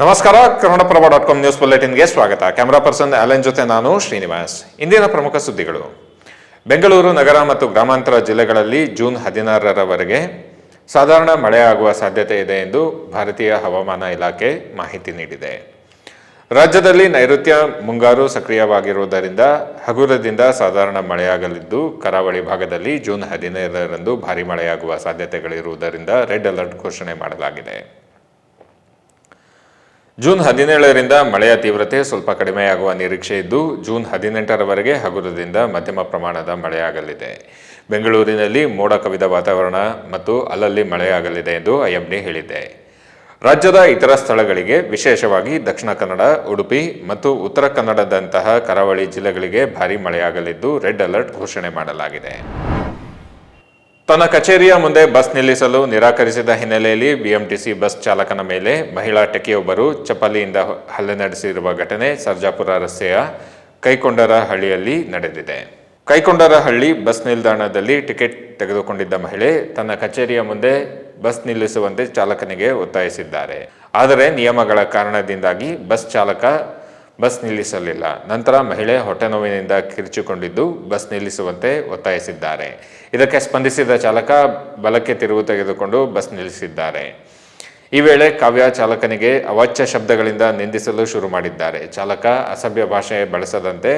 ನಮಸ್ಕಾರ, Kannadaprabha dot com news ಬುಲೆಟಿನ್ಗೆ ಸ್ವಾಗತ. ಕ್ಯಾಮರಾ ಪರ್ಸನ್ ಅಲೆನ್ ಜೊತೆ ನಾನು ಶ್ರೀನಿವಾಸ್. ಇಂದಿನ ಪ್ರಮುಖ ಸುದ್ದಿಗಳು. ಬೆಂಗಳೂರು ನಗರ ಮತ್ತು ಗ್ರಾಮಾಂತರ ಜಿಲ್ಲೆಗಳಲ್ಲಿ ಜೂನ್ ಹದಿನಾರರವರೆಗೆ ಸಾಧಾರಣ ಮಳೆಯಾಗುವ ಸಾಧ್ಯತೆ ಇದೆ ಎಂದು ಭಾರತೀಯ ಹವಾಮಾನ ಇಲಾಖೆ ಮಾಹಿತಿ ನೀಡಿದೆ. ರಾಜ್ಯದಲ್ಲಿ ನೈಋತ್ಯ ಮುಂಗಾರು ಸಕ್ರಿಯವಾಗಿರುವುದರಿಂದ ಹಗುರದಿಂದ ಸಾಧಾರಣ ಮಳೆಯಾಗಲಿದ್ದು, ಕರಾವಳಿ ಭಾಗದಲ್ಲಿ ಜೂನ್ ಹದಿನೈದರಂದು ಭಾರಿ ಮಳೆಯಾಗುವ ಸಾಧ್ಯತೆಗಳಿರುವುದರಿಂದ ರೆಡ್ ಅಲರ್ಟ್ ಘೋಷಣೆ ಮಾಡಲಾಗಿದೆ. ಜೂನ್ ಹದಿನೇಳರಿಂದ ಮಳೆಯ ತೀವ್ರತೆ ಸ್ವಲ್ಪ ಕಡಿಮೆಯಾಗುವ ನಿರೀಕ್ಷೆ ಇದ್ದು, ಜೂನ್ ಹದಿನೆಂಟರವರೆಗೆ ಹಗುರದಿಂದ ಮಧ್ಯಮ ಪ್ರಮಾಣದ ಮಳೆಯಾಗಲಿದೆ. ಬೆಂಗಳೂರಿನಲ್ಲಿ ಮೋಡ ಕವಿದ ವಾತಾವರಣ ಮತ್ತು ಅಲ್ಲಲ್ಲಿ ಮಳೆಯಾಗಲಿದೆ ಎಂದು ಐಎಂಡಿ ಹೇಳಿದೆ. ರಾಜ್ಯದ ಇತರ ಸ್ಥಳಗಳಿಗೆ, ವಿಶೇಷವಾಗಿ ದಕ್ಷಿಣ ಕನ್ನಡ, ಉಡುಪಿ ಮತ್ತು ಉತ್ತರ ಕನ್ನಡದಂತಹ ಕರಾವಳಿ ಜಿಲ್ಲೆಗಳಿಗೆ ಭಾರೀ ಮಳೆಯಾಗಲಿದ್ದು, ರೆಡ್ ಅಲರ್ಟ್ ಘೋಷಣೆ ಮಾಡಲಾಗಿದೆ. ತನ್ನ ಕಚೇರಿಯ ಮುಂದೆ ಬಸ್ ನಿಲ್ಲಿಸಲು ನಿರಾಕರಿಸಿದ ಹಿನ್ನೆಲೆಯಲ್ಲಿ ಬಿಎಂಟಿಸಿ ಬಸ್ ಚಾಲಕನ ಮೇಲೆ ಮಹಿಳಾ ಟೆಕಿಯೊಬ್ಬರು ಚಪ್ಪಲಿಯಿಂದ ಹಲ್ಲೆ ನಡೆಸಿರುವ ಘಟನೆ ಸರ್ಜಾಪುರ ರಸ್ತೆಯ ಕೈಕೊಂಡರಹಳ್ಳಿಯಲ್ಲಿ ನಡೆದಿದೆ. ಕೈಕೊಂಡರಹಳ್ಳಿ ಬಸ್ ನಿಲ್ದಾಣದಲ್ಲಿ ಟಿಕೆಟ್ ತೆಗೆದುಕೊಂಡಿದ್ದ ಮಹಿಳೆ ತನ್ನ ಕಚೇರಿಯ ಮುಂದೆ ಬಸ್ ನಿಲ್ಲಿಸುವಂತೆ ಚಾಲಕನಿಗೆ ಒತ್ತಾಯಿಸಿದ್ದಾರೆ. ಆದರೆ ನಿಯಮಗಳ ಕಾರಣದಿಂದಾಗಿ ಬಸ್ ಚಾಲಕ ಬಸ್ ನಿಲ್ಲಿಸಲಿಲ್ಲ. ನಂತರ ಮಹಿಳೆ ಹೊಟ್ಟೆ ನೋವಿನಿಂದ ಕಿರಿಚಿಕೊಂಡಿದ್ದು ಬಸ್ ನಿಲ್ಲಿಸುವಂತೆ ಒತ್ತಾಯಿಸಿದ್ದಾರೆ. ಇದಕ್ಕೆ ಸ್ಪಂದಿಸಿದ ಚಾಲಕ ಬಲಕ್ಕೆ ತಿರುವು ತೆಗೆದುಕೊಂಡು ಬಸ್ ನಿಲ್ಲಿಸಿದ್ದಾರೆ. ಈ ವೇಳೆ ಕಾವ್ಯ ಚಾಲಕನಿಗೆ ಅವಾಚ್ಯ ಶಬ್ದಗಳಿಂದ ನಿಂದಿಸಲು ಶುರು ಮಾಡಿದ್ದಾರೆ. ಚಾಲಕ ಅಸಭ್ಯ ಭಾಷೆ ಬಳಸದಂತೆ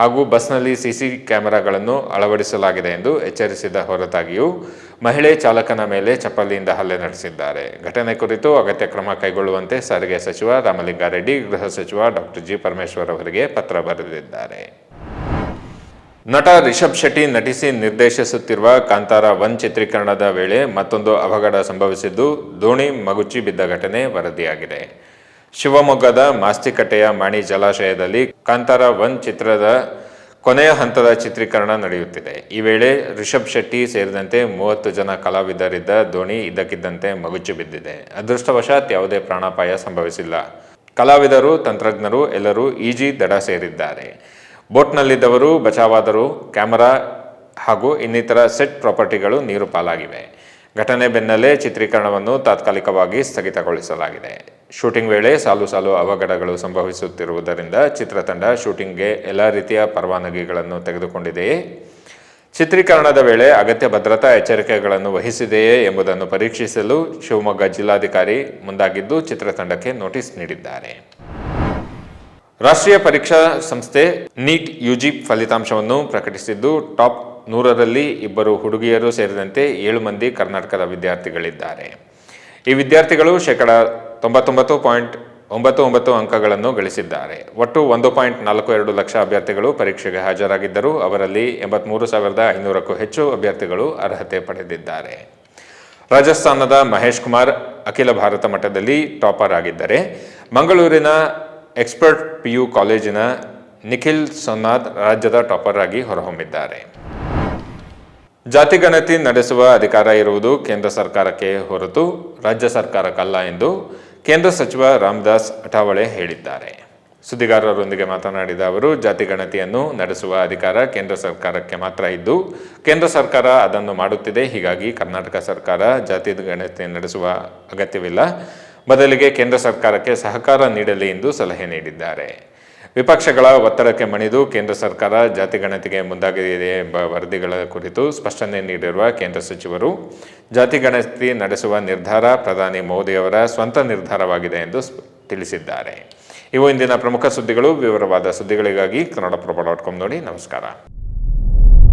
ಹಾಗೂ ಬಸ್ನಲ್ಲಿ ಸಿಸಿ ಕ್ಯಾಮೆರಾಗಳನ್ನು ಅಳವಡಿಸಲಾಗಿದೆ ಎಂದು ಎಚ್ಚರಿಸಿದ ಹೊರತಾಗಿಯೂ ಮಹಿಳೆ ಚಾಲಕನ ಮೇಲೆ ಚಪ್ಪಲಿಯಿಂದ ಹಲ್ಲೆ ನಡೆಸಿದ್ದಾರೆ. ಘಟನೆ ಕುರಿತು ಅಗತ್ಯ ಕ್ರಮ ಕೈಗೊಳ್ಳುವಂತೆ ಸಾರಿಗೆ ಸಚಿವ ರಾಮಲಿಂಗಾರೆಡ್ಡಿ, ಗೃಹ ಸಚಿವ ಡಾಕ್ಟರ್ ಜಿ. ಪರಮೇಶ್ವರ್ ಅವರಿಗೆ ಪತ್ರ ಬರೆದಿದ್ದಾರೆ. ನಟ ರಿಷಬ್ ಶೆಟ್ಟಿ ನಟಿಸಿ ನಿರ್ದೇಶಿಸುತ್ತಿರುವ ಕಾಂತಾರ ಒನ್ ಚಿತ್ರೀಕರಣದ ವೇಳೆ ಮತ್ತೊಂದು ಅವಘಡ ಸಂಭವಿಸಿದ್ದು ದೋಣಿ ಮಗುಚಿ ಬಿದ್ದ ಘಟನೆ ವರದಿಯಾಗಿದೆ. ಶಿವಮೊಗ್ಗದ ಮಾಸ್ತಿಕಟ್ಟೆಯ ಮಾಣಿ ಜಲಾಶಯದಲ್ಲಿ ಕಾಂತಾರ ಒನ್ ಚಿತ್ರದ ಕೊನೆಯ ಹಂತದ ಚಿತ್ರೀಕರಣ ನಡೆಯುತ್ತಿದೆ. ಈ ವೇಳೆ ರಿಷಬ್ ಶೆಟ್ಟಿ ಸೇರಿದಂತೆ ಮೂವತ್ತು ಜನ ಕಲಾವಿದರಿದ್ದ ದೋಣಿ ಇದ್ದಕ್ಕಿದ್ದಂತೆ ಮಗುಚಿ ಬಿದ್ದಿದೆ. ಅದೃಷ್ಟವಶಾತ್ ಯಾವುದೇ ಪ್ರಾಣಾಪಾಯ ಸಂಭವಿಸಿಲ್ಲ. ಕಲಾವಿದರು, ತಂತ್ರಜ್ಞರು ಎಲ್ಲರೂ ಈಜಿ ದಡ ಸೇರಿದ್ದಾರೆ. ಬೋಟ್ನಲ್ಲಿದ್ದವರು, ಬಚಾವಾದರು, ಕ್ಯಾಮರಾ ಹಾಗೂ ಇನ್ನಿತರ ಸೆಟ್ ಪ್ರಾಪರ್ಟಿಗಳು ನೀರು ಪಾಲಾಗಿವೆ. ಘಟನೆ ಬೆನ್ನಲ್ಲೇ ಚಿತ್ರೀಕರಣವನ್ನು ತಾತ್ಕಾಲಿಕವಾಗಿ ಸ್ಥಗಿತಗೊಳಿಸಲಾಗಿದೆ. ಶೂಟಿಂಗ್ ವೇಳೆ ಸಾಲು ಸಾಲು ಅವಘಡಗಳು ಸಂಭವಿಸುತ್ತಿರುವುದರಿಂದ ಚಿತ್ರತಂಡ ಶೂಟಿಂಗ್ಗೆ ಎಲ್ಲ ರೀತಿಯ ಪರವಾನಗಿಗಳನ್ನು ತೆಗೆದುಕೊಂಡಿದೆಯೇ? ಚಿತ್ರೀಕರಣದ ವೇಳೆ ಅಗತ್ಯ ಭದ್ರತಾ ಎಚ್ಚರಿಕೆಗಳನ್ನು ವಹಿಸಿದೆಯೇ ಎಂಬುದನ್ನು ಪರೀಕ್ಷಿಸಲು ಶಿವಮೊಗ್ಗ ಜಿಲ್ಲಾಧಿಕಾರಿ ಮುಂದಾಗಿದ್ದು ಚಿತ್ರತಂಡಕ್ಕೆ ನೋಟಿಸ್ ನೀಡಿದ್ದಾರೆ. ರಾಷ್ಟ್ರೀಯ ಪರೀಕ್ಷಾ ಸಂಸ್ಥೆ ನೀಟ್ ಯುಜಿ ಫಲಿತಾಂಶವನ್ನು ಪ್ರಕಟಿಸಿದ್ದು, ಟಾಪ್ ನೂರರಲ್ಲಿ ಇಬ್ಬರು ಹುಡುಗಿಯರು ಸೇರಿದಂತೆ ಏಳು ಮಂದಿ ಕರ್ನಾಟಕದ ವಿದ್ಯಾರ್ಥಿಗಳಿದ್ದಾರೆ. ಈ ವಿದ್ಯಾರ್ಥಿಗಳು ಶೇಕಡ ತೊಂಬತ್ತೊಂಬತ್ತು ಪಾಯಿಂಟ್ ಒಂಬತ್ತು ಒಂಬತ್ತು ಅಂಕಗಳನ್ನು ಗಳಿಸಿದ್ದಾರೆ. ಒಟ್ಟು ಒಂದು ಪಾಯಿಂಟ್ ನಾಲ್ಕು ಎರಡು ಲಕ್ಷ ಅಭ್ಯರ್ಥಿಗಳು ಪರೀಕ್ಷೆಗೆ ಹಾಜರಾಗಿದ್ದರು. ಅವರಲ್ಲಿ ಎಂಬತ್ಮೂರು ಸಾವಿರದ ಐನೂರಕ್ಕೂ ಹೆಚ್ಚು ಅಭ್ಯರ್ಥಿಗಳು ಅರ್ಹತೆ ಪಡೆದಿದ್ದಾರೆ. ರಾಜಸ್ಥಾನದ ಮಹೇಶ್ ಕುಮಾರ್ ಅಖಿಲ ಭಾರತ ಮಟ್ಟದಲ್ಲಿ ಟಾಪರ್ ಆಗಿದ್ದರೆ, ಮಂಗಳೂರಿನ ಎಕ್ಸ್ಪರ್ಟ್ ಪಿ ಯು ಕಾಲೇಜಿನ ನಿಖಿಲ್ ಸೊನ್ನಾದ್ ರಾಜ್ಯದ ಟಾಪರ್ ಆಗಿ ಹೊರಹೊಮ್ಮಿದ್ದಾರೆ. ಜಾತಿಗಣತಿ ನಡೆಸುವ ಅಧಿಕಾರ ಇರುವುದು ಕೇಂದ್ರ ಸರ್ಕಾರಕ್ಕೆ ಹೊರತು ರಾಜ್ಯ ಸರ್ಕಾರಕ್ಕಲ್ಲ ಎಂದು ಕೇಂದ್ರ ಸಚಿವ ರಾಮದಾಸ್ ಅಠಾವಳೆ ಹೇಳಿದ್ದಾರೆ. ಸುದ್ದಿಗಾರರೊಂದಿಗೆ ಮಾತನಾಡಿದ ಅವರು ಜಾತಿಗಣತಿಯನ್ನು ನಡೆಸುವ ಅಧಿಕಾರ ಕೇಂದ್ರ ಸರ್ಕಾರಕ್ಕೆ ಮಾತ್ರ ಇದ್ದು, ಕೇಂದ್ರ ಸರ್ಕಾರ ಅದನ್ನು ಮಾಡುತ್ತಿದೆ. ಹೀಗಾಗಿ ಕರ್ನಾಟಕ ಸರ್ಕಾರ ಜಾತಿ ಗಣತಿ ನಡೆಸುವ ಅಗತ್ಯವಿಲ್ಲ. ಬದಲಿಗೆ ಕೇಂದ್ರ ಸರ್ಕಾರಕ್ಕೆ ಸಹಕಾರ ನೀಡಲಿ ಎಂದು ಸಲಹೆ ನೀಡಿದ್ದಾರೆ. ವಿಪಕ್ಷಗಳ ಒತ್ತಡಕ್ಕೆ ಮಣಿದು ಕೇಂದ್ರ ಸರ್ಕಾರ ಜಾತಿ ಗಣತಿಗೆ ಮುಂದಾಗಿದೆ ಎಂಬ ವರದಿಗಳ ಕುರಿತು ಸ್ಪಷ್ಟನೆ ನೀಡಿರುವ ಕೇಂದ್ರ ಸಚಿವರು, ಜಾತಿ ಗಣತಿ ನಡೆಸುವ ನಿರ್ಧಾರ ಪ್ರಧಾನಿ ಮೋದಿಯವರ ಸ್ವಂತ ನಿರ್ಧಾರವಾಗಿದೆ ಎಂದು ತಿಳಿಸಿದ್ದಾರೆ. ಇವು ಇಂದಿನ ಪ್ರಮುಖ ಸುದ್ದಿಗಳು. ವಿವರವಾದ ಸುದ್ದಿಗಳಿಗಾಗಿ ಕನ್ನಡಪ್ರಭ ಡಾಟ್ ಕಾಮ್ ನೋಡಿ. ನಮಸ್ಕಾರ.